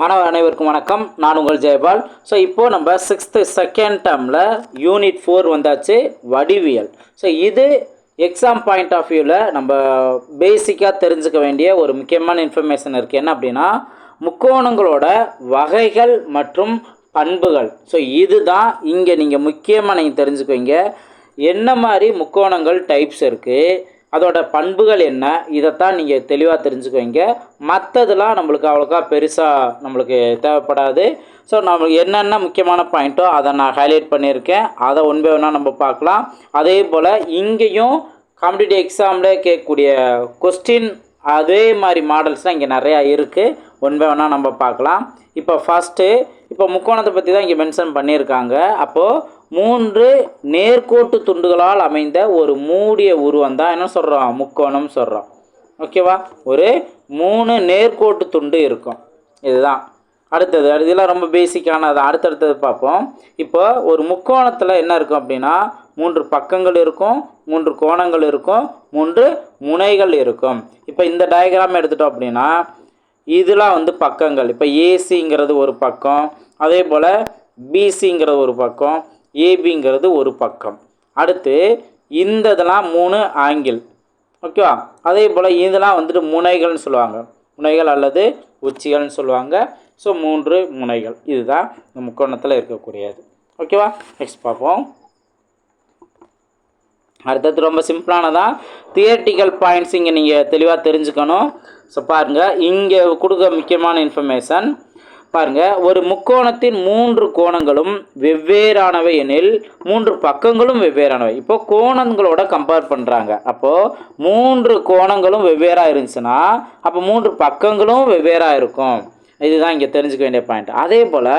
மாணவ அனைவருக்கும் வணக்கம். நான் உங்கள் ஜெயபால். ஸோ இப்போது நம்ம சிக்ஸ்த்து செகண்ட் டேர்மில் யூனிட் ஃபோர் வந்தாச்சு வடிவியல். ஸோ இது எக்ஸாம் பாயிண்ட் ஆஃப் வியூவில் நம்ம பேசிக்காக தெரிஞ்சுக்க வேண்டிய ஒரு முக்கியமான இன்ஃபர்மேஷன் இருக்குது என்ன அப்படின்னா முக்கோணங்களோட வகைகள் மற்றும் பண்புகள். ஸோ இதுதான் இங்கே நீங்கள் முக்கியமாக நீங்கள் தெரிஞ்சுக்குவீங்க. என்ன மாதிரி முக்கோணங்கள் டைப்ஸ் இருக்குது அதோட பண்புகள் என்ன? இதைத்தான் நீங்கள் தெளிவாக தெரிஞ்சுக்குவீங்க மற்றதெல்லாம் நம்மளுக்கு அவ்வளோக்கா பெருசாக நம்மளுக்கு தேவைப்படாது. ஸோ நம்மளுக்கு என்னென்ன முக்கியமான பாயிண்ட்டோ அதை நான் ஹைலைட் பண்ணியிருக்கேன். அதை ஒன்பே ஒன்றா நம்ம பார்க்கலாம். அதே போல் இங்கேயும் காம்படிட்டிவ் எக்ஸாமில் கேட்கக்கூடிய கொஸ்டின் அதே மாதிரி மாடல்ஸ்லாம் இங்கே நிறையா இருக்குது ஒன்பே ஒன்றா நம்ம பார்க்கலாம். இப்போ ஃபஸ்ட்டு இப்போ முக்கோணத்தை பற்றி தான் இங்கே மென்ஷன் பண்ணியிருக்காங்க. அப்போது மூன்று நேர்கோட்டு துண்டுகளால் அமைந்த ஒரு மூடிய உருவம் தான் என்ன சொல்கிறோம் முக்கோணம் சொல்கிறோம் ஓகேவா ஒரு மூணு நேர்கோட்டு துண்டு இருக்கும். இதுதான். அடுத்தது அது இதெல்லாம் ரொம்ப பேசிக்கானது அடுத்தடுத்தது பார்ப்போம். இப்போ ஒரு முக்கோணத்தில் என்ன இருக்கும் அப்படின்னா மூன்று பக்கங்கள் இருக்கும் மூன்று கோணங்கள் இருக்கும் மூன்று முனைகள் இருக்கும். இப்போ இந்த டயக்ராம் எடுத்துட்டோம் அப்படின்னா இதெல்லாம் வந்து பக்கங்கள். இப்போ ஏசிங்கிறது ஒரு பக்கம் அதே போல் பிசிங்கிறது ஒரு பக்கம் ஏபிங்கிறது ஒரு பக்கம். அடுத்து இந்த இதெல்லாம் மூணு ஆங்கிள். ஓகேவா? அதே போல் இதெல்லாம் வந்துட்டு முனைகள்னு சொல்லுவாங்க. முனைகள் அல்லது உச்சிகள்னு சொல்லுவாங்க. ஸோ மூன்று முனைகள். இதுதான் இந்த முக்கோணத்தில் இருக்கக்கூடியது. ஓகேவா? நெக்ஸ்ட் பார்ப்போம். அடுத்தது ரொம்ப சிம்பிளானதான் தியரட்டிக்கல் பாயிண்ட்ஸ் இங்கே நீங்கள் தெளிவாக தெரிஞ்சுக்கணும். ஸோ பாருங்கள் இங்கே கொடுக்க முக்கியமான இன்ஃபர்மேஷன் பாருங்கள் ஒரு முக்கோணத்தின் மூன்று கோணங்களும் வெவ்வேறானவை எனில் மூன்று பக்கங்களும் வெவ்வேறானவை. இப்போ கோணங்களோட கம்பேர் பண்ணுறாங்க அப்போது மூன்று கோணங்களும் வெவ்வேறாக இருந்துச்சுன்னா அப்போ மூன்று பக்கங்களும் வெவ்வேறாக இருக்கும். இதுதான் இங்கே தெரிஞ்சுக்க வேண்டிய பாயிண்ட் அதே போல்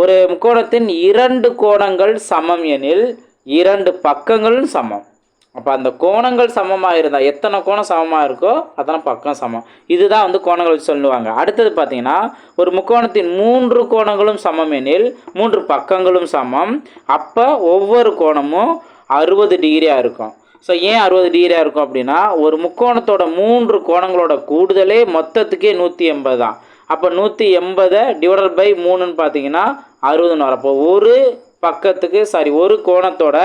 ஒரு முக்கோணத்தின் இரண்டு கோணங்கள் சமம் எனில் இரண்டு பக்கங்களும் சமம். அப்போ அந்த கோணங்கள் சமமாக இருந்தால் எத்தனை கோணம் சமமாக இருக்கோ அத்தனை பக்கம் சமம். இதுதான் வந்து கோணங்கள் வச்சு சொல்லுவாங்க. அடுத்தது பார்த்தீங்கன்னா ஒரு முக்கோணத்தின் மூன்று கோணங்களும் சமம் எனில் மூன்று பக்கங்களும் சமம். அப்போ ஒவ்வொரு கோணமும் அறுபது டிகிரியாக இருக்கும். ஸோ ஏன் அறுபது டிகிரியாக இருக்கும் அப்படின்னா ஒரு முக்கோணத்தோட மூன்று கோணங்களோட கூடுதலே மொத்தத்துக்கே நூற்றி எண்பது தான் அப்போ நூற்றி எண்பதை டிவைடட் பை மூணுன்னு பார்த்தீங்கன்னா அறுபதுன்னு வரும். அப்போ ஒரு பக்கத்துக்கு சாரி ஒரு கோணத்தோட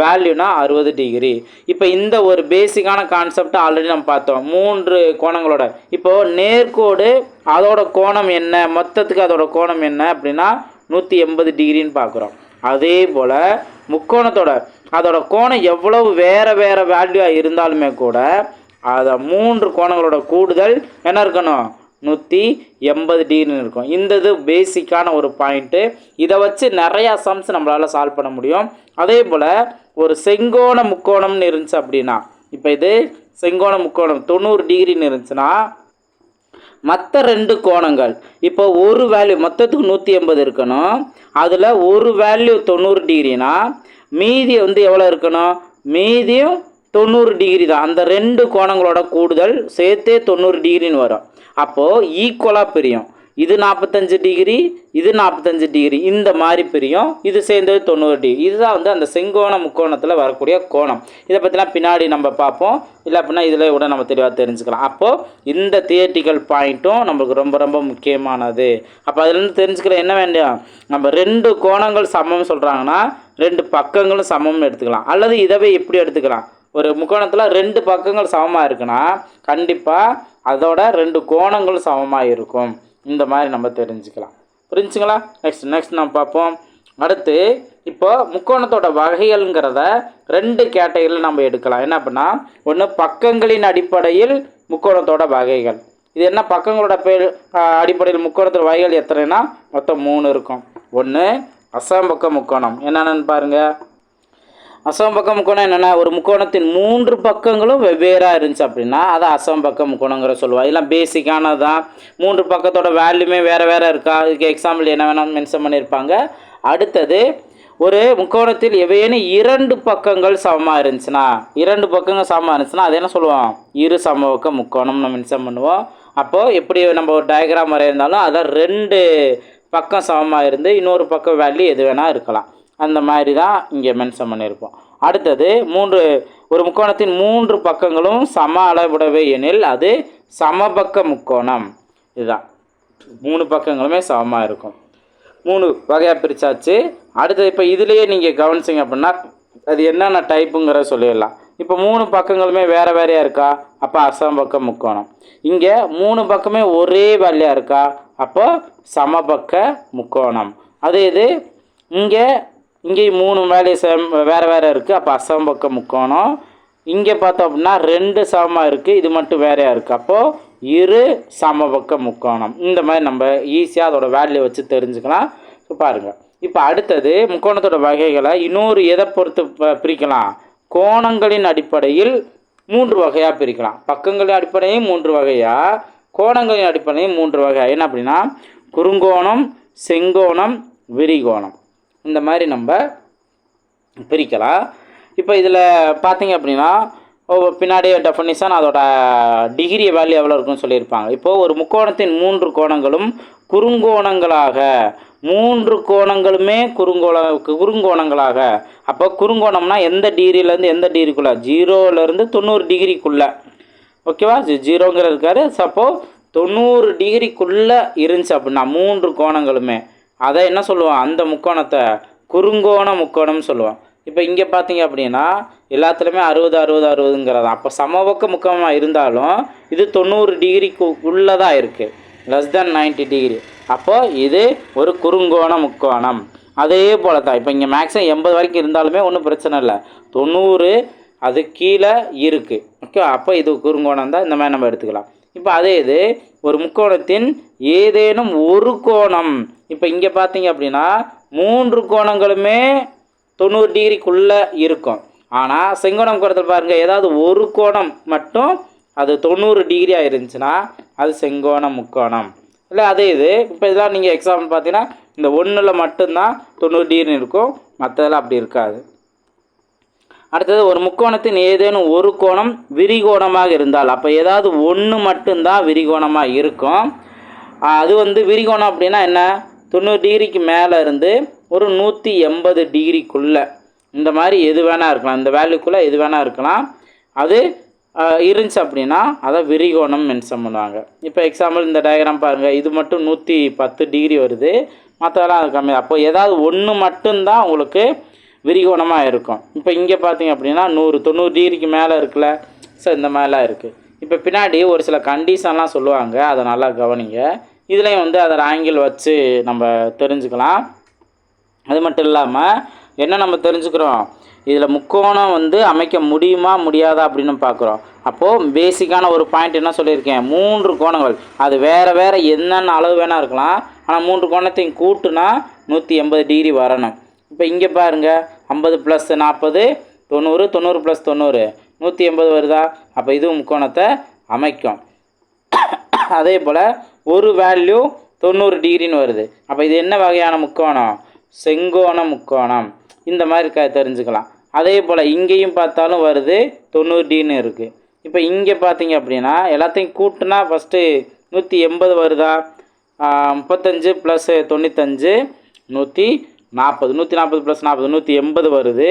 வேல்யூனா அறுபது டிகிரி இப்போ இந்த ஒரு பேசிக்கான கான்செப்ட் ஆல்ரெடி நம்ம பார்த்தோம். மூன்று கோணங்களோட. இப்போது நேர்கோடு அதோட கோணம் என்ன? மொத்தத்துக்கு அதோட கோணம் என்ன அப்படின்னா நூற்றி எண்பது டிகிரின்னு பார்க்குறோம். அதே போல் முக்கோணத்தோட அதோட கோணம் எவ்வளவு வேறு வேறு வேல்யூவாக இருந்தாலுமே கூட அதை மூன்று கோணங்களோட கூடுதல் என்ன இருக்கணும்? நூற்றி எண்பது டிகிரின்னு இருக்கும். இந்த இது பேசிக்கான ஒரு பாயிண்ட்டு இதை வச்சு நிறையா சம்ஸ் நம்மளால் சால்வ் பண்ண முடியும். அதே போல் ஒரு செங்கோண முக்கோணம்னு இருந்துச்சு அப்படின்னா இப்போ இது செங்கோண முக்கோணம் தொண்ணூறு டிகிரின்னு இருந்துச்சுன்னா மற்ற ரெண்டு கோணங்கள் இப்போ ஒரு வேல்யூ மொத்தத்துக்கு நூற்றி எண்பது இருக்கணும். அதில் ஒரு வேல்யூ தொண்ணூறு டிகிரினா மீதி வந்து எவ்வளோ இருக்கணும்? மீதியும் தொண்ணூறு டிகிரி தான். அந்த ரெண்டு கோணங்களோட கூடுதல் சேர்த்தே தொண்ணூறு டிகிரின்னு வரும். அப்போது ஈக்குவலாக பிரியும். இது நாற்பத்தஞ்சு டிகிரி இது நாற்பத்தஞ்சு டிகிரி இந்த மாதிரி பிரியும். இது சேர்ந்தது தொண்ணூறு டிகிரி இதுதான் வந்து அந்த செங்கோண முக்கோணத்தில் வரக்கூடிய கோணம். இதை பற்றிலாம் பின்னாடி நம்ம பார்ப்போம். இல்லை அப்படின்னா இதில் கூட நம்ம தெளிவாக தெரிஞ்சுக்கலாம். அப்போது இந்த தியேட்டிக்கல் பாயிண்ட்டும் நம்மளுக்கு ரொம்ப ரொம்ப முக்கியமானது. அப்போ அதுலேருந்து தெரிஞ்சுக்கிற என்ன வேண்டாம் நம்ம ரெண்டு கோணங்கள் சமம் சொல்கிறாங்கன்னா ரெண்டு பக்கங்களும் சமம்னு எடுத்துக்கலாம். அல்லது இதவே எப்படி எடுத்துக்கலாம்? ஒரு முக்கோணத்தில் ரெண்டு பக்கங்கள் சமமாக இருக்குன்னா கண்டிப்பாக அதோட ரெண்டு கோணங்களும் சமமாக இருக்கும் இந்த மாதிரி நம்ம தெரிஞ்சுக்கலாம். புரிஞ்சுங்களா? நெக்ஸ்ட் நெக்ஸ்ட் நம்ம பார்ப்போம். அடுத்து இப்போ முக்கோணத்தோட வகைகள்ங்கிறத ரெண்டு கேட்டகரியில் நம்ம எடுக்கலாம். என்ன அப்படின்னா ஒன்று பக்கங்களின் அடிப்படையில் முக்கோணத்தோட வகைகள். இது என்ன பக்கங்களோட பேர் அடிப்படையில் முக்கோணத்தோட வகைகள் எத்தனைனா மொத்தம் மூணு இருக்கும். ஒன்று அசாம் பக்கம் முக்கோணம். என்னென்னு பாருங்கள் அசம்பக்க முக்கோணம் என்னென்னா ஒரு முக்கோணத்தின் மூன்று பக்கங்களும் வெவ்வேறாக இருந்துச்சு அப்படின்னா அதை அசம்பக்கம் முக்கோணங்கிற சொல்லுவாள் இதெல்லாம் பேசிக்கானது தான் மூன்று பக்கத்தோட வேல்யூமே வேறு வேறு இருக்கா? இதுக்கு எக்ஸாம்பிள் என்ன வேணாலும் மென்ஷன் பண்ணியிருப்பாங்க. அடுத்தது ஒரு முக்கோணத்தில் எவையேனும் இரண்டு பக்கங்கள் சமமாக இருந்துச்சுன்னா இரண்டு பக்கங்கள் சமமாக இருந்துச்சுன்னா அது என்ன சொல்லுவோம்? இரு சமபக்க முக்கோணம் நம்ம மென்ஷன் பண்ணுவோம். அப்போது எப்படி நம்ம ஒரு டயக்ராம் வரையிருந்தாலும் அதான் ரெண்டு பக்கம் சமமாக இருந்து இன்னொரு பக்கம் வேல்யூ எது வேணால் இருக்கலாம். அந்த மாதிரி தான் இங்கே மென்ஷன் பண்ணியிருப்போம் அடுத்தது மூன்று ஒரு முக்கோணத்தின் மூன்று பக்கங்களும் சம அளவுடவை எனில் அது சமபக்க முக்கோணம். இதுதான். மூணு பக்கங்களுமே சமமாக இருக்கும். மூணு வகையாக பிரித்தாச்சு அடுத்தது இப்போ இதுலேயே நீங்கள் கவனிச்சிங்க அப்படின்னா அது என்னென்ன டைப்புங்கிற சொல்லிடலாம். இப்போ மூணு பக்கங்களுமே வேறு வேறையாக இருக்கா? அப்போ அசமபக்க முக்கோணம். இங்கே மூணு பக்கமே ஒரே வேலையாக இருக்கா? அப்போ சமபக்க முக்கோணம். அதே இது இங்கே இங்கேயும் மூணு வேலையை சம் வேறு வேறு இருக்குது அப்போ அசமபக்க முக்கோணம். இங்கே பார்த்தோம் அப்படின்னா ரெண்டு சமமாக இருக்குது இது மட்டும் வேறையாக இருக்குது அப்போது இரு சமபக்க முக்கோணம். இந்த மாதிரி நம்ம ஈஸியாக அதோட வேல்யூ வச்சு தெரிஞ்சுக்கலாம். ஸோ பாருங்கள் இப்போ அடுத்தது முக்கோணத்தோட வகைகளை இன்னொரு எதை பொறுத்து பிரிக்கலாம்? கோணங்களின் அடிப்படையில் மூன்று வகையாக பிரிக்கலாம். பக்கங்களின் அடிப்படையும் மூன்று வகையாக கோணங்களின் அடிப்படையும் மூன்று வகையாக என்ன அப்படின்னா குறுங்கோணம் செங்கோணம் விரிகோணம். இந்த மாதிரி நம்ம பிரிக்கலாம். இப்போ இதில் பார்த்தீங்க அப்படின்னா பின்னாடி டெஃபனிஷன் அதோட டிகிரி வேல்யூ எவ்வளோ இருக்குன்னு சொல்லியிருப்பாங்க. இப்போது ஒரு முக்கோணத்தின் மூன்று கோணங்களும் குறுங்கோணங்களாக மூன்று கோணங்களுமே குறுங்கோண குறுங்கோணங்களாக. அப்போ குறுங்கோணம்னா எந்த டிகிரியிலேருந்து எந்த டிகிரிக்குள்ளே ஜீரோலேருந்து தொண்ணூறு டிகிரிக்குள்ளே ஓகேவா? ஜி- ஜீரோங்கிற இருக்காரு. சப்போ தொண்ணூறு டிகிரிக்குள்ளே இருந்துச்சு அப்படின்னா மூன்று கோணங்களுமே. அதை என்ன சொல்லுவோம் அந்த முக்கோணத்தை குறுங்கோண முக்கோணம்னு சொல்லுவோம் இப்போ இங்கே பார்த்தீங்க அப்படின்னா எல்லாத்துலேயுமே அறுபது அறுபது அறுபதுங்கிறது அப்போ சமபக்க முக்கோணமாக இருந்தாலும் இது தொண்ணூறு டிகிரிக்கு உள்ளே தான் இருக்குது லெஸ் தென் 90 டிகிரி அப்போது இது ஒரு குறுங்கோண முக்கோணம். அதே போல தான் இப்போ இங்கே மேக்ஸிமம் எண்பது வரைக்கும் இருந்தாலுமே ஒன்றும் பிரச்சனை இல்லை. தொண்ணூறு அது கீழே இருக்குது ஓகே அப்போ இது குறுங்கோணம் தான். இந்த மாதிரி நம்ம எடுத்துக்கலாம். இப்போ அதே இது ஒரு முக்கோணத்தின் ஏதேனும் ஒரு கோணம் இப்போ இங்கே பார்த்தீங்க அப்படின்னா மூன்று கோணங்களுமே தொண்ணூறு டிகிரிக்குள்ளே இருக்கும். ஆனால் செங்கோணம் கோணத்தில் பாருங்கள் ஏதாவது ஒரு கோணம் மட்டும் அது தொண்ணூறு டிகிரியாக இருந்துச்சுன்னா அது செங்கோணம் முக்கோணம். இல்லை அதே இது. இப்போ இதெல்லாம் நீங்கள் எக்ஸாம்பிள் பார்த்தீங்கன்னா இந்த ஒன்றில் மட்டும்தான் தொண்ணூறு டிகிரி இருக்கும். மற்றதெல்லாம் அப்படி இருக்காது. அடுத்தது ஒரு முக்கோணத்தின் ஏதேனும் ஒரு கோணம் விரிகோணமாக இருந்தால் அப்போ ஏதாவது ஒன்று மட்டும்தான் விரிகோணமாக இருக்கும். அது வந்து விரிகோணம் அப்படின்னா என்ன? தொண்ணூறு டிகிரிக்கு மேலே இருந்து ஒரு நூற்றி எண்பது டிகிரிக்குள்ளே. இந்த மாதிரி எது வேணால் இருக்கலாம். இந்த வேல்யூக்குள்ளே எது வேணால் இருக்கலாம். அது இருந்துச்சு அப்படின்னா அதை விரிகோணம் மென்ஷன் பண்ணுவாங்க இப்போ எக்ஸாம்பிள் இந்த டயக்ராம் பாருங்கள் இது மட்டும் நூற்றி பத்து டிகிரி வருது. மற்றதெல்லாம் அது கம்மி. அப்போ ஏதாவது ஒன்று மட்டும்தான் உங்களுக்கு விரிகோணமாக இருக்கும். இப்போ இங்கே பார்த்தீங்க அப்படின்னா நூறு தொண்ணூறு டிகிரிக்கு மேலே இருக்குல்ல. ஸோ இந்த மாதிரிலாம் இருக்குது இப்போ பின்னாடி ஒரு சில கண்டிஷன்லாம் சொல்லுவாங்க. அதை நல்லா கவனிங்க. இதுலேயும் வந்து அதோட ஆங்கிள் வச்சு நம்ம தெரிஞ்சுக்கலாம். அது மட்டும் இல்லாமல் என்ன நம்ம தெரிஞ்சுக்கிறோம்? இதில் முக்கோணம் வந்து அமைக்க முடியுமா முடியாதா அப்படின்னு பார்க்குறோம் அப்போது பேசிக்கான ஒரு பாயிண்ட் என்ன சொல்லியிருக்கேன்? மூன்று கோணங்கள். அது வேறு வேறு என்னென்ன அளவு வேணால் இருக்கலாம். ஆனால் மூன்று கோணத்தையும் கூட்டுனா நூற்றி எண்பது டிகிரி வரணும். இப்போ இங்கே பாருங்கள் ஐம்பது ப்ளஸ் நாற்பது தொண்ணூறு தொண்ணூறு ப்ளஸ் தொண்ணூறு. நூற்றி எண்பது வருதா? அப்போ இதுவும் முக்கோணத்தை அமைக்கும். அதே போல் ஒரு வேல்யூ தொண்ணூறு டிகிரின்னு வருது. அப்போ இது என்ன வகையான முக்கோணம்? செங்கோண முக்கோணம். இந்த மாதிரி க தெரிஞ்சுக்கலாம். அதே போல் இங்கேயும் பார்த்தாலும் வருது தொண்ணூறு டின்னு இருக்குது இப்போ இங்கே பார்த்தீங்க அப்படின்னா எல்லாத்தையும் கூட்டுனா ஃபஸ்ட்டு நூற்றி எண்பது வருதா? முப்பத்தஞ்சு ப்ளஸ் தொண்ணூத்தஞ்சு நூற்றி நாற்பது நூற்றி நாற்பது ப்ளஸ் நாற்பது நூற்றி எண்பது வருது.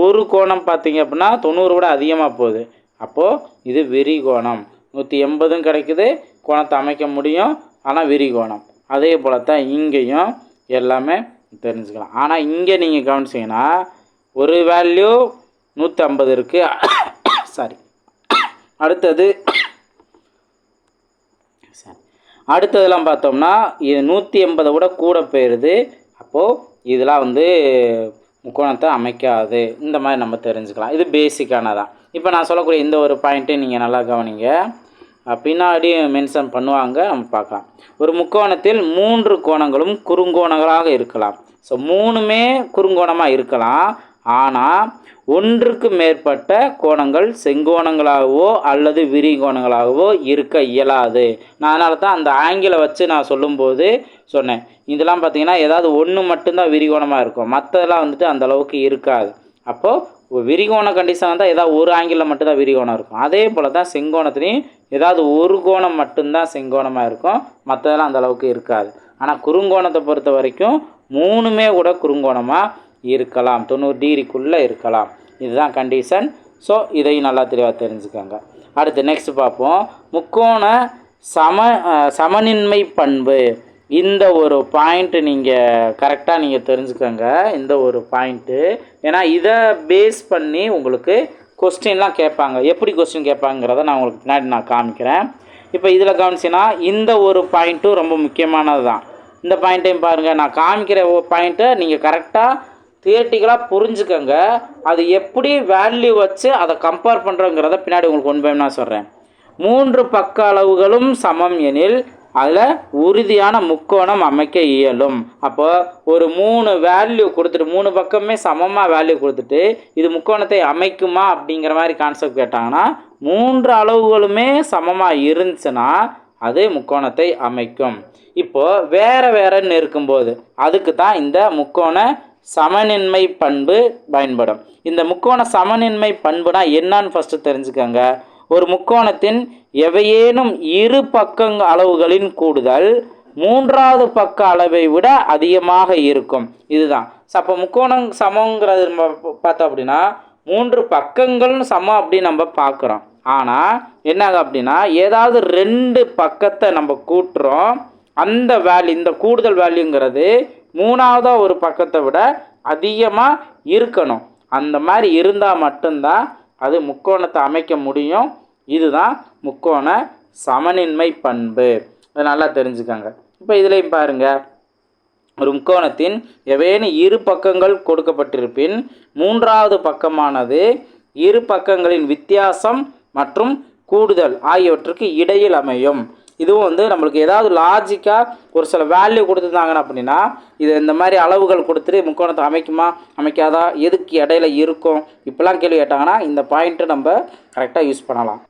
ஒரு கோணம் பார்த்தீங்க அப்படின்னா தொண்ணூறு விட அதிகமாக போகுது. அப்போது இது விரிகோணம். நூற்றி எண்பதும் கிடைக்குது கோணத்தை அமைக்க முடியும். ஆனால் விரிகோணம் அதே போல் தான் இங்கேயும் எல்லாமே தெரிஞ்சுக்கலாம். ஆனால் இங்கே நீங்கள் கவனிச்சிங்கன்னா ஒரு வேல்யூ நூற்றி ஐம்பது இருக்குது சாரி அடுத்தது சாரி அடுத்ததெல்லாம் பார்த்தோம்னா இது நூற்றி எண்பதை விட கூட போயிடுது அப்போது இதெல்லாம் வந்து முக்கோணத்தை அமைக்காது. இந்த மாதிரி நம்ம தெரிஞ்சுக்கலாம். இது பேசிக்கானதான் இப்போ நான் சொல்லக்கூடிய இந்த ஒரு பாயிண்ட்டையும் நீங்கள் நல்லா கவனிங்க. பின்னாடி மென்ஷன் பண்ணுவாங்க நம்ம பார்க்கலாம். ஒரு முக்கோணத்தில் மூன்று கோணங்களும் குறுங்கோணங்களாக இருக்கலாம். ஸோ மூணுமே குறுங்கோணமாக இருக்கலாம். ஆனால் ஒன்றுக்கு மேற்பட்ட கோணங்கள் செங்கோணங்களாகவோ அல்லது விரிகோணங்களாகவோ இருக்க இயலாது. நான் அதனால தான் அந்த ஆங்கிளை வச்சு நான் சொல்லும்போது சொன்னேன். இதெல்லாம் பார்த்தீங்கன்னா ஏதாவது ஒன்று மட்டும்தான் விரிகோணமாக இருக்கும். மற்றதெல்லாம் வந்துட்டு அந்த அளவுக்கு இருக்காது. அப்போது விரிகோண கண்டிஷன் வந்தால் ஏதாவது ஒரு ஆங்கிளில் மட்டும்தான் விரிகோணம் இருக்கும். அதே போல் தான் செங்கோணத்துலேயும் ஏதாவது ஒரு கோணம் மட்டும்தான் செங்கோணமாக இருக்கும். மற்றதெல்லாம் அந்தளவுக்கு இருக்காது. ஆனால் குறுங்கோணத்தை பொறுத்த வரைக்கும் மூணுமே கூட குறுங்கோணமாக இருக்கலாம். தொண்ணூறு டிகிரிக்குள்ளே இருக்கலாம். இதுதான் கண்டிஷன் ஸோ இதையும் நல்லா தெளிவாக தெரிஞ்சுக்கோங்க. அடுத்து நெக்ஸ்ட் பார்ப்போம். முக்கோண சம சமநின்மை சமனின்மை பண்பு. இந்த ஒரு பாயிண்ட்டு நீங்கள் கரெக்டாக நீங்கள் தெரிஞ்சுக்கோங்க. இந்த ஒரு பாயிண்ட்டு ஏன்னா இதை பேஸ் பண்ணி உங்களுக்கு கொஸ்டின்லாம் கேட்பாங்க. எப்படி கொஸ்டின் கேட்பாங்கிறத நான் உங்களுக்கு பின்னாடி நான் காமிக்கிறேன். இப்போ இதில் கவனிச்சின்னா இந்த ஒரு பாயிண்ட்டும் ரொம்ப முக்கியமானது தான். இந்த பாயிண்ட்டையும் பாருங்கள் நான் காமிக்கிற பாயிண்ட்டை நீங்கள் கரெக்டாக தியட்டிக்கலாக புரிஞ்சுக்கங்க. அது எப்படி வேல்யூ வச்சு அதை கம்பேர் பண்ணுறோங்கிறத பின்னாடி உங்களுக்கு ஒன் பை நான் சொல்கிறேன் மூன்று பக்க அளவுகளும் சமம் எனில் அதில் உறுதியான முக்கோணம் அமைக்க இயலும். அப்போ ஒரு மூணு வேல்யூ கொடுத்துட்டு மூணு பக்கமே சமமாக வேல்யூ கொடுத்துட்டு இது முக்கோணத்தை அமைக்குமா அப்படிங்கிற மாதிரி கான்செப்ட் கேட்டாங்கன்னா மூன்று அளவுகளுமே சமமாக இருந்துச்சுன்னா அது முக்கோணத்தை அமைக்கும். இப்போது வேறு வேறன்னு இருக்கும்போது அதுக்கு தான் இந்த முக்கோண சமனின்மை பண்பு பயன்படும். இந்த முக்கோண சமனின்மை பண்புனா என்னன்னு ஃபஸ்ட்டு தெரிஞ்சுக்கோங்க. ஒரு முக்கோணத்தின் எவையேனும் இரு பக்கங்க அளவுகளின் கூடுதல் மூன்றாவது பக்க அளவை விட அதிகமாக இருக்கும். இதுதான். ஸோ அப்போ முக்கோணம் சமங்கிறது நம்ம பார்த்தோம் அப்படின்னா மூன்று பக்கங்கள்னு சமம் அப்படின்னு நம்ம பார்க்குறோம். ஆனால் என்னாக அப்படின்னா ஏதாவது ரெண்டு பக்கத்தை நம்ம கூட்டுறோம். அந்த வேல்யூ இந்த கூடுதல் வேல்யூங்கிறது மூணாவதாக ஒரு பக்கத்தை விட அதிகமாக இருக்கணும். அந்த மாதிரி இருந்தால் மட்டும்தான் அது முக்கோணத்தை அமைக்க முடியும். இதுதான் முக்கோண சமனின்மை பண்பு. அதை நல்லா தெரிஞ்சுக்கோங்க. இப்போ இதுலேயும் பாருங்கள் ஒரு முக்கோணத்தின் எவேனும் இரு பக்கங்கள் கொடுக்கப்பட்டிருப்பின் மூன்றாவது பக்கமானது இரு பக்கங்களின் வித்தியாசம் மற்றும் கூடுதல் ஆகியவற்றுக்கு இடையில் அமையும். இதுவும் வந்து நம்மளுக்கு ஏதாவது லாஜிக்காக ஒரு சில வேல்யூ கொடுத்துருந்தாங்கன்னு அப்படின்னா இது இந்த மாதிரி அளவுகள் கொடுத்துட்டு முக்கோணத்தை அமைக்குமா அமைக்காதா எதுக்கு இடையில இருக்கும் இப்படிலாம் கேள்வி கேட்டாங்கன்னா இந்த பாயிண்ட்டு நம்ம கரெக்டாக யூஸ் பண்ணலாம்.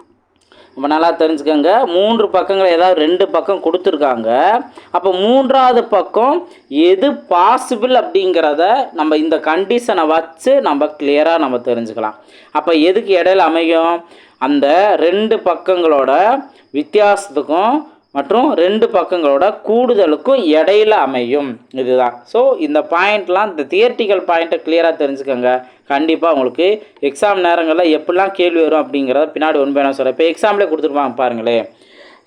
ரொம்ப நல்லா தெரிஞ்சுக்கோங்க. மூன்று பக்கங்கள் ஏதாவது ரெண்டு பக்கம் கொடுத்துருக்காங்க. அப்போ மூன்றாவது பக்கம் எது பாசிபிள் அப்படிங்கிறத நம்ம இந்த கண்டிஷனை வச்சு நம்ம கிளியராக நம்ம தெரிஞ்சுக்கலாம். அப்போ எதுக்கு இடையில அமையும்? அந்த ரெண்டு பக்கங்களோட வித்தியாசத்துக்கும் மற்றும் ரெண்டு பக்கங்களோட கூடுதலுக்கும் இடையில அமையும். இதுதான். ஸோ இந்த பாயிண்ட்லாம் இந்த தியர்ட்டிக்கல் பாயிண்ட்டை கிளியராக தெரிஞ்சுக்கோங்க. கண்டிப்பாக உங்களுக்கு எக்ஸாம் நேரங்களில் எப்படிலாம் கேள்வி வரும் அப்படிங்கிறத பின்னாடி ஒன்று வேணும் சொல்கிறேன் இப்போ எக்ஸாம்லே கொடுத்துருப்பாங்க பாருங்களேன்.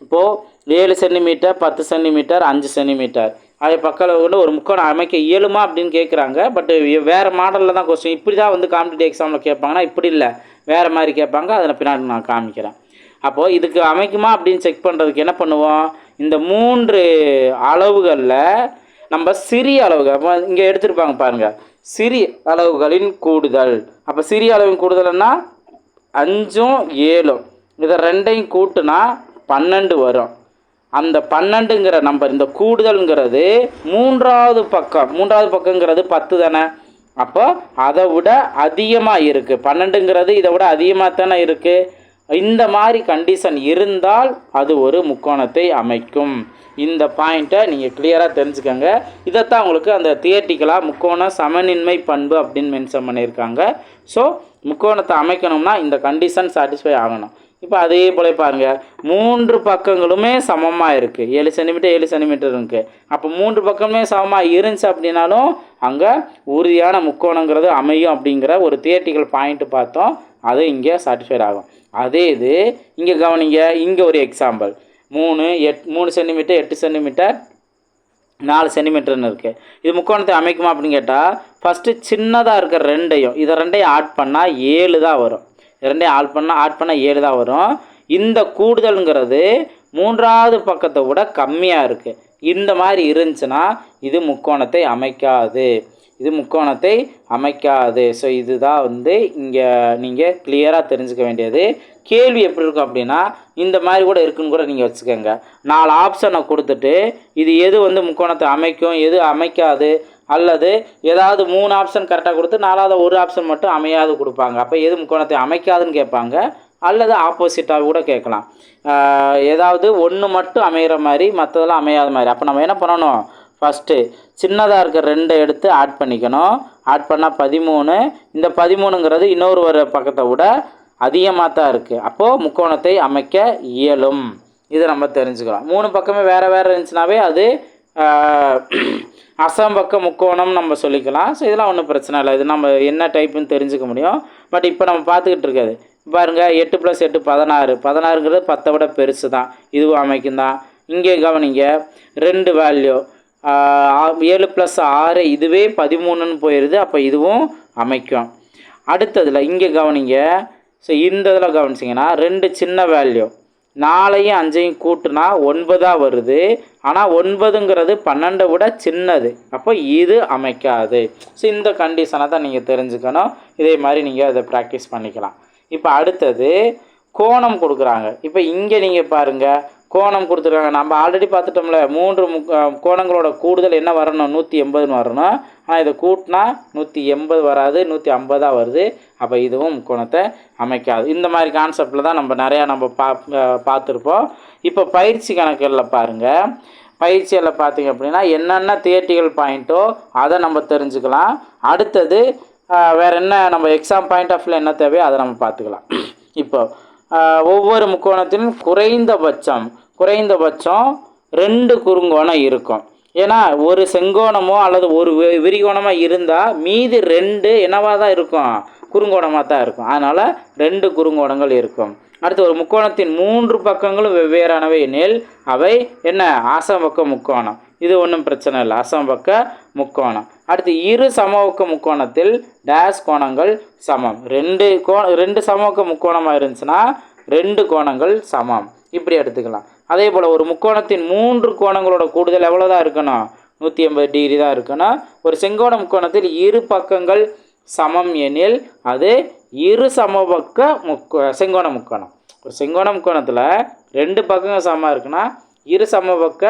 இப்போது ஏழு சென்டிமீட்டர் பத்து சென்டிமீட்டர் அஞ்சு சென்டிமீட்டர் அதே பக்கம் ஒரு முக்கோணம் அமைக்க இயலுமா அப்படின்னு கேட்குறாங்க பட் வேறு மாடலில் தான் கொஸ்டின் இப்படி தான் வந்து காம்படிட்டிவ் எக்ஸாமில் கேட்பாங்கன்னா இப்படி இல்லை. வேறு மாதிரி கேட்பாங்க. அதில் பின்னாடி நான் காமிக்கிறேன். அப்போது இதுக்கு அமைக்குமா அப்படின்னு செக் பண்ணுறதுக்கு என்ன பண்ணுவோம்? இந்த மூன்று அளவுகளில் நம்ம சிறிய அளவுகள் அப்போ இங்கே எடுத்துருப்பாங்க பாருங்கள் சிறிய அளவுகளின் கூடுதல். அப்போ சிறிய அளவின் கூடுதல்னா அஞ்சும் ஏழும். இதை ரெண்டையும் கூட்டுனா பன்னெண்டு வரும். அந்த பன்னெண்டுங்கிற நம்பர் இந்த கூடுதல்ங்கிறது மூன்றாவது பக்கம். மூன்றாவது பக்கங்கிறது பத்து தானே? அப்போ அதை விட அதிகமாக இருக்குது பன்னெண்டுங்கிறது இதை விட அதிகமாக தானே இருக்குது இந்த மாதிரி கண்டிஷன் இருந்தால் அது ஒரு முக்கோணத்தை அமைக்கும். இந்த பாயிண்ட்டை நீங்கள் கிளியராக தெரிஞ்சுக்கோங்க. இதைத்தான் உங்களுக்கு அந்த தியேட்டிக்கலாக முக்கோண சமனின்மை பண்பு அப்படின்னு மென்ஷன் பண்ணியிருக்காங்க. ஸோ முக்கோணத்தை அமைக்கணும்னா இந்த கண்டிஷன் சாட்டிஸ்ஃபை ஆகணும். இப்போ அதே போல பாருங்கள் மூன்று பக்கங்களுமே சமமாக இருக்குது ஏழு சென்டிமீட்டர் ஏழு சென்டிமீட்டர் இருக்குது அப்போ மூன்று பக்கமே சமமாக இருந்துச்சு அப்படின்னாலும் அங்கே உறுதியான முக்கோணங்கிறது அமையும் அப்படிங்கிற ஒரு தியேட்டிக்கல் பாயிண்ட் பார்த்தோம். அது இங்கே சாட்டிஸ்ஃபைட் ஆகும். அதே இது இங்கே கவனிங்க இங்கே ஒரு எக்ஸாம்பிள் மூணு எட் மூணு சென்டிமீட்டர் எட்டு சென்டிமீட்டர் நாலு சென்டிமீட்டர்னு இருக்குது இது முக்கோணத்தை அமைக்குமா அப்படின்னு கேட்டால் ஃபஸ்ட்டு சின்னதாக இருக்கிற ரெண்டையும் இதை ரெண்டையும் ஆட் பண்ணால் ஏழு தான் வரும். ரெண்டையும் ஆட் பண்ணால் ஆட் பண்ணால் ஏழு தான் வரும். இந்த கூடுதலுங்கிறது மூன்றாவது பக்கத்தை விட கம்மியாக இருக்குது இந்த மாதிரி இருந்துச்சுன்னா இது முக்கோணத்தை அமைக்காது. இது முக்கோணத்தை அமைக்காது. ஸோ இதுதான் வந்து இங்கே நீங்கள் கிளியராக தெரிஞ்சுக்க வேண்டியது. கேள்வி எப்படி இருக்கும் அப்படின்னா இந்த மாதிரி கூட இருக்குன்னு கூட நீங்கள் வச்சுக்கோங்க. நாலு ஆப்ஷனை கொடுத்துட்டு இது எது வந்து முக்கோணத்தை அமைக்கும் எது அமைக்காது அல்லது ஏதாவது மூணு ஆப்ஷன் கரெக்டாக கொடுத்து நாலாவது ஒரு ஆப்ஷன் மட்டும் அமையாது கொடுப்பாங்க. அப்போ எது முக்கோணத்தை அமைக்காதுன்னு கேட்பாங்க அல்லது ஆப்போசிட்டாக கூட கேட்கலாம். ஏதாவது ஒன்று மட்டும் அமைகிற மாதிரி மற்றதெல்லாம் அமையாத மாதிரி. அப்போ நம்ம என்ன பண்ணணும்? ஃபஸ்ட்டு சின்னதாக இருக்க ரெண்டை எடுத்து ஆட் பண்ணிக்கணும். ஆட் பண்ணால் பதிமூணு. இந்த பதிமூணுங்கிறது இன்னொரு ஒரு பக்கத்தை விட அதிகமாக தான் இருக்குது அப்போது முக்கோணத்தை அமைக்க இயலும். இதை நம்ம தெரிஞ்சுக்கலாம் மூணு பக்கமே வேறு வேறு இருந்துச்சுனாவே அது ஆஹ், அசம்பக்க முக்கோணம் நம்ம சொல்லிக்கலாம். ஸோ இதெல்லாம் ஒன்றும் பிரச்சனை இல்லை. இது நம்ம என்ன டைப்புன்னு தெரிஞ்சுக்க முடியும். பட் இப்போ நம்ம பார்த்துக்கிட்டு இருக்காது பாருங்க எட்டு ப்ளஸ் எட்டு பதினாறு. பதினாறுங்கிறது பத்தை விட பெருசு தான் இதுவும் அமைக்கும் தான் இங்கே கவனிங்க. ரெண்டு வேல்யூ ஏழு ப்ளஸ் ஆறு இதுவே பதிமூணுன்னு போயிடுது அப்போ இதுவும் அமைக்கும். அடுத்ததில் இங்கே கவனிங்க. ஸோ இந்த இதில் கவனிச்சிங்கன்னா ரெண்டு சின்ன வேல்யூ நாலையும் அஞ்சையும் கூட்டுனா ஒன்பதாக வருது. ஆனால் ஒன்பதுங்கிறது பன்னெண்டை விட சின்னது. அப்போ இது அமைக்காது. ஸோ இந்த கண்டிஷனை தான் நீங்கள் தெரிஞ்சுக்கணும். இதே மாதிரி நீங்கள் அதை ப்ராக்டிஸ் பண்ணிக்கலாம். இப்போ அடுத்தது கோணம் கொடுக்குறாங்க. இப்போ இங்கே நீங்கள் பாருங்கள் கோணம் கொடுத்துருக்காங்க. நம்ம ஆல்ரெடி பார்த்துட்டோம்ல மூன்று கோணங்களோட கூடுதல் என்ன வரணும்? நூற்றி எண்பதுன்னு வரணும். ஆனால் இதை கூட்டினா நூற்றி எண்பது வராது நூற்றி ஐம்பதாக வருது. அப்போ இதுவும் முக்கோணத்தை அமைக்காது. இந்த மாதிரி கான்செப்டில் தான் நம்ம நிறையா நம்ம பா பார்த்துருப்போம். இப்போ பயிற்சி கணக்குகளில் பாருங்கள் பயிற்சியில் பார்த்தீங்க அப்படின்னா என்னென்ன தியேட்டிகள் பாயிண்ட்டோ அதை நம்ம தெரிஞ்சுக்கலாம். அடுத்தது வேறு என்ன நம்ம எக்ஸாம் பாயிண்ட் ஆஃப் என்ன தேவையோ அதை நம்ம பார்த்துக்கலாம். இப்போ ஒவ்வொரு முக்கோணத்திலும் குறைந்தபட்சம் குறைந்தபட்சம் ரெண்டு குறுங்கோணம் இருக்கும். ஏன்னா ஒரு செங்கோணமோ அல்லது ஒரு விரிகோணமாக இருந்தால் மீதி ரெண்டு என்னவாக தான் இருக்கும்? குறுங்கோணமாக தான் இருக்கும். அதனால் ரெண்டு குறுங்கோணங்கள் இருக்கும். அடுத்து ஒரு முக்கோணத்தின் மூன்று பக்கங்களும் வெவ்வேறானவை எனில் அவை என்ன? ஆசம்பக்க முக்கோணம். இது ஒன்றும் பிரச்சனை இல்லை. அசம்பக்க முக்கோணம். அடுத்து இரு சமபக்க முக்கோணத்தில் டேஷ் கோணங்கள் சமம். ரெண்டு கோ ரெண்டு சமபக்க முக்கோணமாக இருந்துச்சுன்னா ரெண்டு கோணங்கள் சமம். இப்படி எடுத்துக்கலாம். அதே போல் ஒரு முக்கோணத்தின் மூன்று கோணங்களோட கூடுதல் எவ்வளோ தான் இருக்கணும் நூற்றி எண்பது டிகிரி தான் இருக்குன்னா ஒரு செங்கோண முக்கோணத்தில் இரு பக்கங்கள் சமம் எனில் அது இரு சமபக்க முக்கோ செங்கோண முக்கோணம். ஒரு செங்கோண முக்கோணத்தில் ரெண்டு பக்கங்கள் சமமாக இருக்குன்னா இரு சமபக்க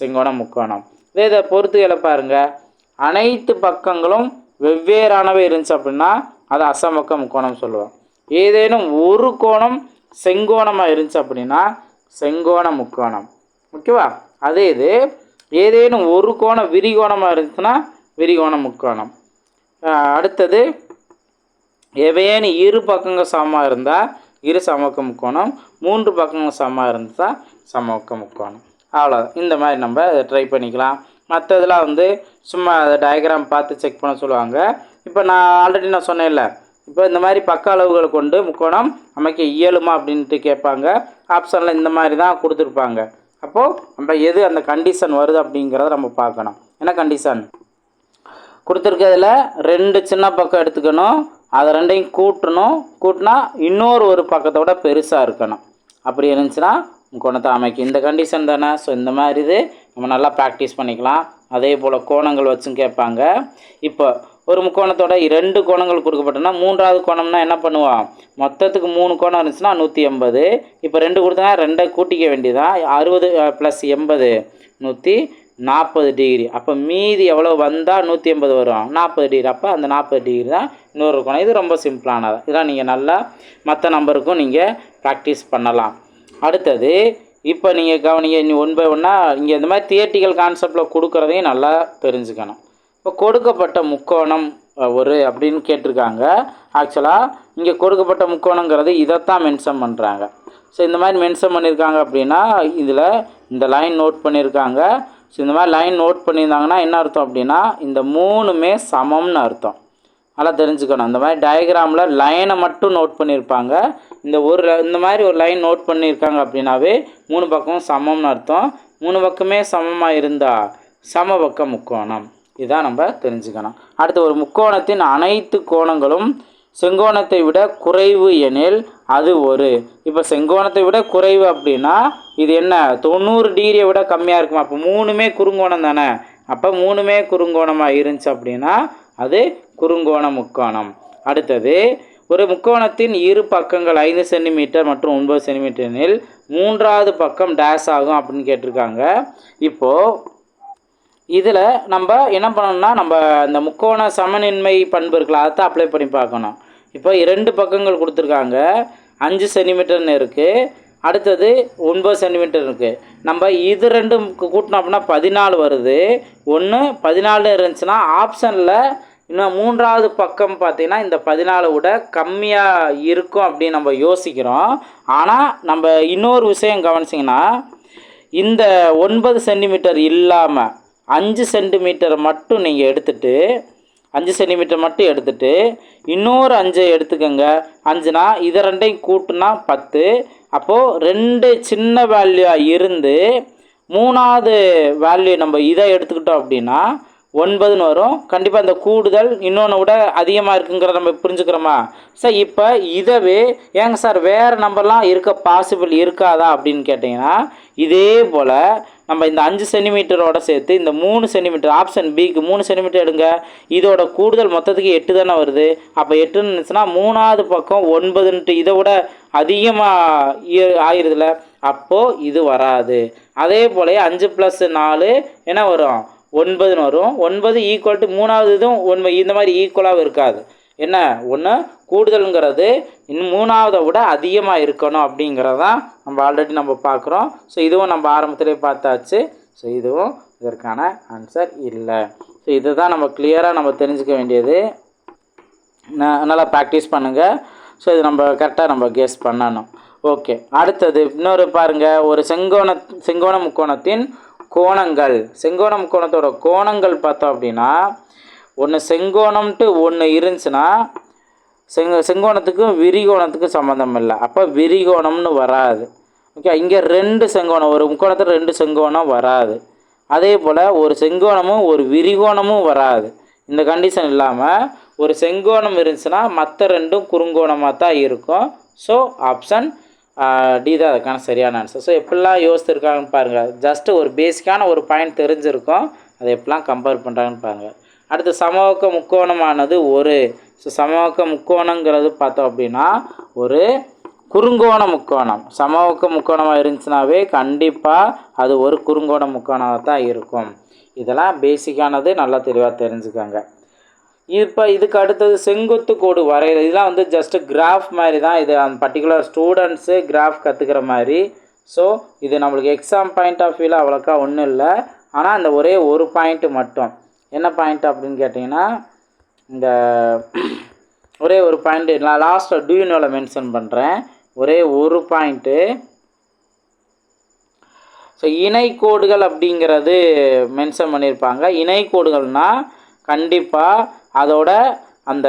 செங்கோண முக்கோணம். இதே இதை பொறுத்துகளை பாருங்கள் அனைத்து பக்கங்களும் வெவ்வேறானவை இருந்துச்சு அப்படின்னா அது அசமக்க முக்கோணம் சொல்லுவோம். ஏதேனும் ஒரு கோணம் செங்கோணமாக இருந்துச்சு அப்படின்னா செங்கோண முக்கோணம் ஓகேவா? அதே இது ஏதேனும் ஒரு கோணம் விரிகோணமாக இருந்துச்சுன்னா விரிகோண முக்கோணம் அடுத்தது எவையேனும் இரு பக்கங்கள் சமமாக இருந்தால் இரு சமக்க முக்கோணம் மூன்று பக்கங்கள் சமமாக இருந்தால் சமக்க முக்கோணம் அவ்வளோ இந்த மாதிரி நம்ம ட்ரை பண்ணிக்கலாம். மற்றதெல்லாம் வந்து சும்மா அதை டயக்ராம் பார்த்து செக் பண்ண சொல்லுவாங்க. இப்போ நான் ஆல்ரெடி நான் சொன்னேன்ல இப்போ இந்த மாதிரி பக்க அளவுகளை கொண்டு முக்கோணம் அமைக்க இயலுமா அப்படின்ட்டு கேட்பாங்க. ஆப்ஷனில் இந்த மாதிரி தான் கொடுத்துருப்பாங்க. அப்போது நம்ம எது அந்த கண்டிஷன் வருது அப்படிங்கிறத நம்ம பார்க்கணும். என்ன கண்டிஷன் கொடுத்துருக்கிறதுல ரெண்டு சின்ன பக்கம் எடுத்துக்கணும். அதை ரெண்டையும் கூட்டணும். கூட்டினா இன்னொரு ஒரு பக்கத்தை விட பெருசாக இருக்கணும். அப்படி இருந்துச்சுன்னா கோணத்தை அமைக்கும். இந்த கண்டிஷன் தானே? ஸோ இந்த மாதிரி இது நம்ம நல்லா ப்ராக்டிஸ் பண்ணிக்கலாம். அதே போல் கோணங்கள் வச்சும் கேட்பாங்க. இப்போ ஒரு முக்கோணத்தோட ரெண்டு கோணங்கள் கொடுக்கப்பட்டனா மூன்றாவது கோணம்னா என்ன பண்ணுவோம் மொத்தத்துக்கு மூணு கோணம் இருந்துச்சுன்னா நூற்றி எண்பது. இப்போ ரெண்டு கொடுத்தனா ரெண்டை கூட்டிக்க வேண்டியதான் அறுபது ப்ளஸ் எண்பது. நூற்றி நாற்பது டிகிரி அப்போ மீதி எவ்வளோ வந்தால் நூற்றி எண்பது வரும்? நாற்பது டிகிரி அப்போ அந்த நாற்பது டிகிரி தான் இன்னொரு கோணம். இது ரொம்ப சிம்பிளானது இதெல்லாம் நீங்கள் நல்லா மற்ற நம்பருக்கும் நீங்கள் ப்ராக்டிஸ் பண்ணலாம். அடுத்தது இப்போ நீங்கள் கவனிங்க நீ ஒன் பை ஒன்னாக இங்கே இந்த மாதிரி தியேட்டிக்கல் கான்செப்டில் கொடுக்குறதையும் நல்லா தெரிஞ்சுக்கணும். இப்போ கொடுக்கப்பட்ட முக்கோணம் ஒரு அப்படின்னு கேட்டிருக்காங்க. ஆக்சுவலாக இங்கே கொடுக்கப்பட்ட முக்கோணங்கிறது இதைத்தான் மென்ஷன் பண்ணுறாங்க ஸோ இந்த மாதிரி மென்ஷன் பண்ணியிருக்காங்க அப்படின்னா இதில் இந்த லைன் நோட் பண்ணியிருக்காங்க. ஸோ இந்த மாதிரி லைன் நோட் பண்ணியிருந்தாங்கன்னா என்ன அர்த்தம் அப்படின்னா இந்த மூணுமே சமம்னு அர்த்தம். நல்லா தெரிஞ்சுக்கணும். இந்த மாதிரி டயக்ராமில் லைனை மட்டும் நோட் பண்ணியிருப்பாங்க. இந்த ஒரு இந்த மாதிரி ஒரு லைன் நோட் பண்ணியிருக்காங்க அப்படின்னாவே மூணு பக்கமும் சமம்னு அர்த்தம். மூணு பக்கமே சமமாக இருந்தால் சமபக்க முக்கோணம். இதான் நம்ம தெரிஞ்சுக்கணும். அடுத்து ஒரு முக்கோணத்தின் அனைத்து கோணங்களும் செங்கோணத்தை விட குறைவு எனில் அது ஒரு. இப்போ செங்கோணத்தை விட குறைவு அப்படின்னா இது என்ன? தொண்ணூறு டிகிரியை விட கம்மியாக இருக்குமா? அப்போ மூணுமே குறுங்கோணம் தானே. அப்போ மூணுமே குறுங்கோணமாக இருந்துச்சு அப்படின்னா அது குறுங்கோண முக்கோணம். அடுத்தது ஒரு முக்கோணத்தின் இரு பக்கங்கள் ஐந்து சென்டிமீட்டர் மற்றும் ஒன்பது சென்டிமீட்டர் எனில் மூன்றாவது பக்கம் டேஸ் ஆகும் அப்படின்னு கேட்டிருக்காங்க. இப்போது இதில் நம்ம என்ன பண்ணணும்னா நம்ம இந்த முக்கோண சமநின்மை பண்பு இருக்குல்ல அதை தான் அப்ளை பண்ணி பார்க்கணும். இப்போ இரண்டு பக்கங்கள் கொடுத்துருக்காங்க. அஞ்சு சென்டிமீட்டர்னு இருக்குது அடுத்தது ஒன்பது சென்டிமீட்டர் இருக்குது நம்ம இது ரெண்டும் கூட்டினோம் அப்படின்னா பதினாலு வருது. ஒன்று பதினாலு இருந்துச்சுன்னா ஆப்ஷனில் இன்னும் மூன்றாவது பக்கம் பார்த்திங்கன்னா இந்த பதினாலு விட கம்மியாக இருக்கும் அப்படின்னு நம்ம யோசிக்கிறோம். ஆனால் நம்ம இன்னொரு விஷயம் கவனிச்சிங்கன்னா இந்த ஒன்பது சென்டிமீட்டர் இல்லாமல் அஞ்சு சென்டிமீட்டர் மட்டும் நீங்கள் எடுத்துகிட்டு அஞ்சு சென்டிமீட்டர் மட்டும் எடுத்துகிட்டு இன்னொரு அஞ்சு எடுத்துக்கோங்க. அஞ்சுனா இதை ரெண்டையும் கூட்டுனா பத்து. அப்போது ரெண்டு சின்ன வேல்யூவாக இருந்து மூணாவது வேல்யூ நம்ம இதை எடுத்துக்கிட்டோம் அப்படின்னா ஒன்பதுன்னு வரும். கண்டிப்பாக இந்த கூடுதல் இன்னொன்று விட அதிகமாக இருக்குங்கிறத நம்ம புரிஞ்சுக்கிறோமா? சார் இப்போ இதவே ஏங்க சார் வேறு நம்பர்லாம் இருக்க பாசிபிள் இருக்காதா அப்படின்னு கேட்டிங்கன்னா இதே போல் நம்ம இந்த அஞ்சு சென்டிமீட்டரோட சேர்த்து இந்த மூணு சென்டிமீட்டர் ஆப்ஷன் பிக்கு மூணு சென்டிமீட்டர் எடுங்க. இதோட கூடுதல் மொத்தத்துக்கு எட்டு தானே வருது. அப்போ எட்டுன்னு இருந்துச்சுன்னா மூணாவது பக்கம் ஒன்பதுன்ட்டு இதை விட அதிகமாக ஆயிருதுல அப்போது இது வராது. அதே போல அஞ்சு ப்ளஸ் நாலு என்ன வரும்? ஒன்பதுன்னு வரும். ஒன்பது ஈக்குவல் டு மூணாவது இதுவும் ஒன்பது இந்த மாதிரி ஈக்குவலாகவும் இருக்காது. என்ன? ஒன்று கூடுதலுங்கிறது இன்னும் மூணாவதை விட அதிகமாக இருக்கணும் அப்படிங்கிறதான் நம்ம ஆல்ரெடி நம்ம பார்க்குறோம். ஸோ இதுவும் நம்ம ஆரம்பத்திலே பார்த்தாச்சு. ஸோ இதுவும் இதற்கான ஆன்சர் இல்லை. ஸோ இதை தான் நம்ம கிளியராக நம்ம தெரிஞ்சுக்க வேண்டியது. நல்லா ப்ராக்டிஸ் பண்ணுங்கள் ஸோ இது நம்ம கரெக்டாக நம்ம கெஸ் பண்ணணும். ஓகே அடுத்தது இன்னொரு பாருங்கள் ஒரு செங்கோண செங்கோண முக்கோணத்தின் கோணங்கள். செங்கோணம் கோணத்தோட கோணங்கள் பார்த்தோம் அப்படின்னா ஒன்று செங்கோணம்ட்டு ஒன்று இருந்துச்சுன்னா செங்க செங்கோணத்துக்கும் விரிகோணத்துக்கும் சம்மந்தம் இல்லை. அப்போ விரிகோணம்னு வராது. ஓகே இங்கே ரெண்டு செங்கோணம் ஒரு முக்கோணத்தில் ரெண்டு செங்கோணம் வராது. அதே போல் ஒரு செங்கோணமும் ஒரு விரிகோணமும் வராது. இந்த கண்டிஷன் இல்லாமல் ஒரு செங்கோணம் இருந்துச்சுன்னா மற்ற ரெண்டும் குறுங்கோணமாக தான் இருக்கும். ஸோ ஆப்ஷன் டி தான் அதுக்கான சரியான ஆன்சர் ஸோ எப்படிலாம் யோசிச்சிருக்காங்கன்னு பாருங்கள் ஜஸ்ட்டு ஒரு பேசிக்கான ஒரு பாயிண்ட் தெரிஞ்சிருக்கும். அதை எப்படிலாம் கம்பேர் பண்ணுறாங்கன்னு பாருங்கள் அடுத்து சமவக்க முக்கோணமானது ஒரு. ஸோ சமவக்க முக்கோணங்கிறது பார்த்தோம் அப்படின்னா ஒரு குறுங்கோண முக்கோணம். சமவக்க முக்கோணமாக இருந்துச்சுனாவே கண்டிப்பாக அது ஒரு குறுங்கோண முக்கோணமாக தான் இருக்கும். இதெல்லாம் பேசிக்கானது நல்லா தெளிவாக தெரிஞ்சுக்கோங்க. இப்போ இதுக்கு அடுத்தது செங்குத்து கோடு வரைகிறது இதெல்லாம் வந்து ஜஸ்ட்டு கிராஃப் மாதிரி தான். இது அந்த பர்டிகுலர் ஸ்டூடெண்ட்ஸு கிராஃப் கற்றுக்கிற மாதிரி. ஸோ இது நம்மளுக்கு எக்ஸாம் பாயிண்ட் ஆஃப் வியூவில் அவ்வளோக்கா ஒன்றும் இல்லை. ஆனால் அந்த ஒரே ஒரு பாயிண்ட்டு மட்டும். என்ன பாயிண்ட் அப்படின்னு கேட்டிங்கன்னா இந்த ஒரே ஒரு பாயிண்ட்டு நான் லாஸ்ட்டில் டியூனோவில் மென்ஷன் பண்ணுறேன் ஒரே ஒரு பாயிண்ட்டு ஸோ இணை கோடுகள் அப்படிங்கிறது மென்ஷன் பண்ணியிருப்பாங்க. இணை கோடுகள்னால் கண்டிப்பாக அதோட அந்த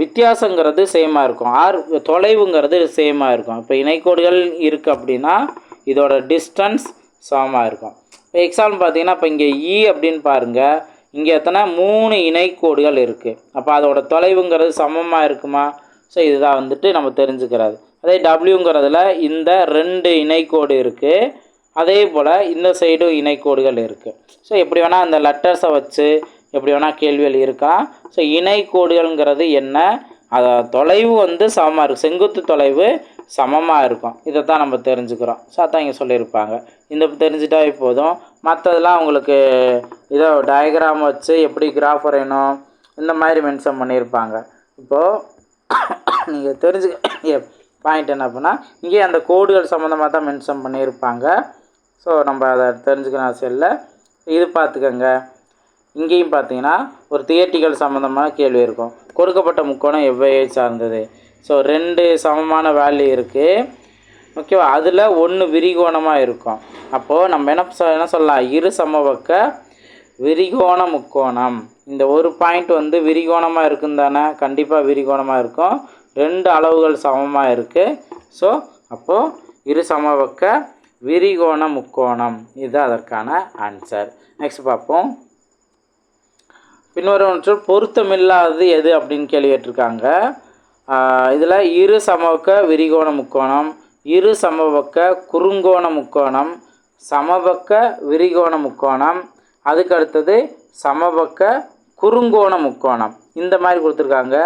வித்தியாசங்கிறது சேமாக இருக்கும். ஆர் தொலைவுங்கிறது சேமாக இருக்கும். இப்போ இணைக்கோடுகள் இருக்குது அப்படின்னா இதோட டிஸ்டன்ஸ் சமமாக இருக்கும். இப்போ எக்ஸாம்பிள் பார்த்தீங்கன்னா இப்போ இங்கே இ e அப்படின்னு பாருங்கள் இங்கே எத்தனை? மூணு இணைக்கோடுகள் இருக்குது அப்போ அதோட தொலைவுங்கிறது சமமாக இருக்குமா? ஸோ இதுதான் வந்துட்டு நம்ம தெரிஞ்சுக்கிறது. அதே டபிள்யூங்கிறதுல இந்த ரெண்டு இணைக்கோடு இருக்குது அதே போல் இந்த சைடும் இணைக்கோடுகள் இருக்குது ஸோ எப்படி வேணால் அந்த லெட்டர்ஸை வச்சு எப்படி வேணால் கேள்விகள் இருக்கான் ஸோ இணை கோடுகள்ங்கிறது என்ன? அது தொலைவு வந்து சமமாக இருக்கும் செங்குத்து தொலைவு சமமாக இருக்கும். இதை தான் நம்ம தெரிஞ்சுக்கிறோம். ஸோ அதான் இங்கே சொல்லியிருப்பாங்க. இந்த தெரிஞ்சிட்டாவே போதும். மற்றதெல்லாம் உங்களுக்கு இதோ டயக்ராம் வச்சு எப்படி கிராஃப் வரையணும் இந்த மாதிரி மென்ஷன் பண்ணியிருப்பாங்க. இப்போது நீங்கள் தெரிஞ்சுக்க பாயிண்ட் என்ன அப்படின்னா இங்கே அந்த கோடுகள் சம்மந்தமாக தான் மென்ஷன் பண்ணியிருப்பாங்க. ஸோ நம்ம அதை தெரிஞ்சுக்கணும் அவசியம் இல்லை. இது பார்த்துக்கோங்க. இங்கேயும் பார்த்தீங்கன்னா ஒரு தியட்டிகள் சம்மந்தமான கேள்வி இருக்கும். கொடுக்கப்பட்ட முக்கோணம் எவ்வையை சார்ந்தது? ஸோ ரெண்டு சமமான வேல்யூ இருக்குது ஓகேவா அதில் ஒன்று விரிகோணமாக இருக்கும். அப்போது நம்ம என்ன என்ன சொல்லலாம்? இரு சமபக்க விரிகோண முக்கோணம். இந்த ஒரு பாயிண்ட் வந்து விரிகோணமாக இருக்கும் தானே? கண்டிப்பாக விரிகோணமாக இருக்கும். ரெண்டு அளவுகள் சமமாக இருக்குது ஸோ அப்போது இரு சமபக்க விரிகோண முக்கோணம். இது அதற்கான ஆன்சர் நெக்ஸ்ட் பார்ப்போம். பின்வரும் பொருத்தமில்லாதது எது அப்படின்னு கேள்வி கேட்டிருக்காங்க. இதில் இரு சமபக்க விரிகோண முக்கோணம் இரு சமபக்க குறுங்கோண முக்கோணம் சமபக்க விரிகோண முக்கோணம் அதுக்கு அடுத்தது சமபக்க குறுங்கோண முக்கோணம். இந்த மாதிரி கொடுத்துருக்காங்க.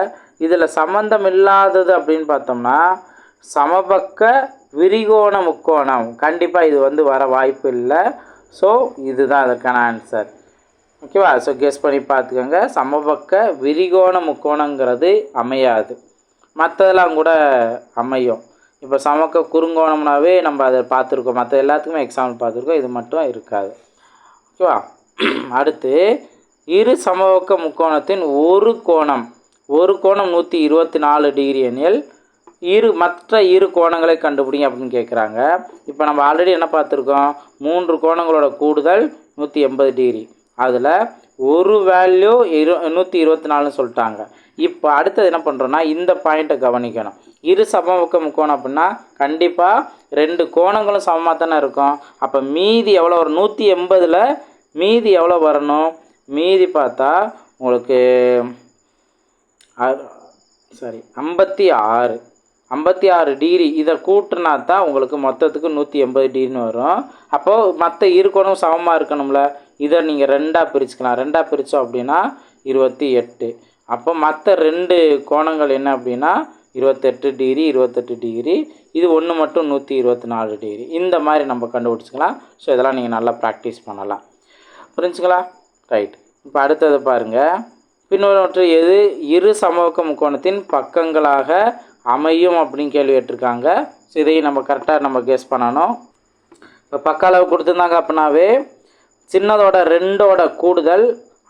இதில் சம்மந்தம் இல்லாதது அப்படின்னு பார்த்தோம்னா சமபக்க விரிகோண முக்கோணம். கண்டிப்பாக இது வந்து வர வாய்ப்பு இல்லை. ஸோ இதுதான் அதற்கான ஆன்சர் ஓகேவா? ஸோ கெஸ் பண்ணி பார்த்துக்கோங்க. சமபக்க விரிகோண முக்கோணங்கிறது அமையாது. மற்றதெல்லாம் கூட அமையும். இப்போ சமக்க குறுங்கோணம்னாவே நம்ம அதை பார்த்துருக்கோம். மற்ற எல்லாத்துக்குமே எக்ஸாம்பிள் பார்த்துருக்கோம். இது மட்டும் இருக்காது. ஓகேவா? அடுத்து இரு சமபக்க முக்கோணத்தின் ஒரு கோணம். ஒரு கோணம் நூற்றி இருபத்தி நாலு டிகிரி எனில் இரு மற்ற இரு கோணங்களை கண்டுபிடிங்க அப்படின்னு கேட்குறாங்க இப்போ நம்ம ஆல்ரெடி என்ன பார்த்துருக்கோம்? மூன்று கோணங்களோட கூடுதல் நூற்றி எண்பது டிகிரி. அதில் ஒரு வேல்யூ இரு நூற்றி இருபத்தி நாலுன்னு சொல்லிட்டாங்க. இப்போ அடுத்தது என்ன பண்ணுறோன்னா இந்த பாயிண்ட்டை கவனிக்கணும். இரு சமபக்க முக்கோணம் அப்படின்னா கண்டிப்பாக ரெண்டு கோணங்களும் சமமாக தானே இருக்கும். அப்போ மீதி எவ்வளோ வரும்? நூற்றி எண்பதில் மீதி எவ்வளோ வரணும்? மீதி பார்த்தா உங்களுக்கு சாரி ஐம்பத்தி ஆறு. ஐம்பத்தி ஆறு டிகிரி இதை கூட்டினா தான் உங்களுக்கு மொத்தத்துக்கு நூற்றி எண்பது டிகிரின்னு வரும். அப்போது மற்ற இருக்கணும் சமமாக இருக்கணும்ல. இதை நீங்கள் ரெண்டாக பிரிச்சுக்கலாம். ரெண்டாக பிரித்தோம் அப்படின்னா இருபத்தி எட்டு. அப்போ மற்ற ரெண்டு கோணங்கள் என்ன அப்படின்னா இருபத்தெட்டு டிகிரி இருபத்தெட்டு டிகிரி. இது ஒன்று மட்டும் நூற்றி இருபத்தி நாலு டிகிரி. இந்த மாதிரி நம்ம கண்டுபிடிச்சிக்கலாம். ஸோ இதெல்லாம் நீங்கள் நல்லா ப்ராக்டிஸ் பண்ணலாம். புரிஞ்சுங்களா? ரைட் இப்போ அடுத்தது பாருங்கள் பின்னொன்று எது இரு சமபக்க முக்கோணத்தின் பக்கங்களாக அமையும் அப்படின்னு கேள்வி கேட்டிருக்காங்க. ஸோ இதையும் நம்ம கரெக்டாக நம்ம கேஸ் பண்ணணும். இப்போ பக்க அளவு கொடுத்துருந்தாங்க அப்படின்னாவே சின்னதோட ரெண்டோட கூடுதல்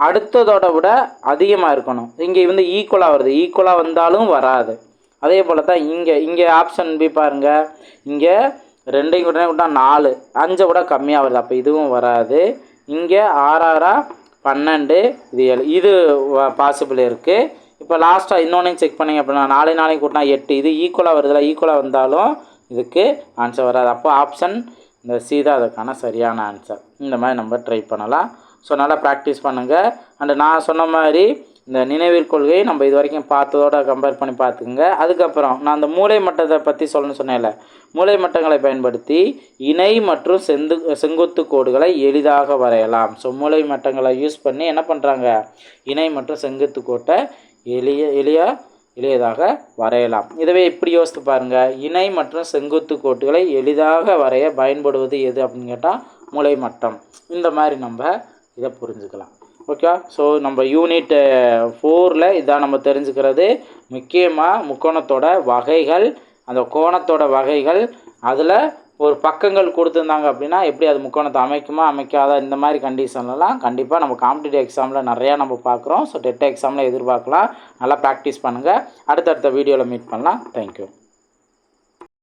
அடுத்ததோட விட அதிகமாக இருக்கணும். இங்கே வந்து ஈக்குவலாக வருது. ஈக்குவலாக வந்தாலும் வராது. அதே போல் தான் இங்கே இங்கே ஆப்ஷன் பி பாருங்கள் இங்கே ரெண்டையும் கூட கூட்டினா நாலு. அஞ்சை விட கம்மியாக வருது. அப்போ இதுவும் வராது. இங்கே ஆறாறா பன்னெண்டு இது ஏழு. இது பாசிபிள் இருக்குது இப்போ லாஸ்ட்டாக இன்னொன்றையும் செக் பண்ணிங்க அப்படின்னா நாலு நாளையும் கூட்டினா எட்டு. இது ஈக்குவலாக வருதுல. ஈக்குவலாக வந்தாலும் இதுக்கு ஆன்சர் வராது. அப்போ ஆப்ஷன் இந்த சி தான் அதுக்கான சரியான ஆன்சர் இந்த மாதிரி நம்ம ட்ரை பண்ணலாம். ஸோ நல்லா ப்ராக்டிஸ் பண்ணுங்கள் அண்டு நான் சொன்ன மாதிரி இந்த நினைவில் கொள்கையை நம்ம இது வரைக்கும் பார்த்ததோட கம்பேர் பண்ணி பார்த்துக்குங்க. அதுக்கப்புறம் நான் அந்த மூளை மட்டத்தை பற்றி சொல்லணும்னு சொன்னேன்ல. மூளை மட்டங்களை பயன்படுத்தி இணை மற்றும் செந்து செங்குத்து கோடுகளை எளிதாக வரையலாம். ஸோ மூளை மட்டங்களை யூஸ் பண்ணி என்ன பண்ணுறாங்க இணை மற்றும் செங்குத்து கோட்டை எளிய எளிய எளியதாக வரையலாம். இதுவே இப்படி யோசித்து பாருங்கள் இணை மற்றும் செங்குத்து கோட்டுகளை எளிதாக வரைய பயன்படுவது எது அப்படின்னு கேட்டால் மூளை மட்டம். இந்த மாதிரி நம்ம இதை புரிஞ்சுக்கலாம். ஓகே ஸோ நம்ம யூனிட் ஃபோரில் இதான் நம்ம தெரிஞ்சுக்கிறது. முக்கியமாக முக்கோணத்தோட வகைகள் அந்த கோணத்தோட வகைகள் அதில் ஒரு பக்கங்கள் கொடுத்துருந்தாங்க அப்படின்னா எப்படி அது முக்கோணத்தை அமைக்குமா அமைக்காதா இந்த மாதிரி கண்டிஷன்லலாம் கண்டிப்பாக நம்ம காம்படிட்டிவ் எக்ஸாமில் நிறையா நம்ம பார்க்குறோம். ஸோ டெட் எக்ஸாமில் எதிர்பார்க்கலாம். நல்லா ப்ராக்டிஸ் பண்ணுங்கள் அடுத்தடுத்த வீடியோவில் மீட் பண்ணலாம். தேங்க்யூ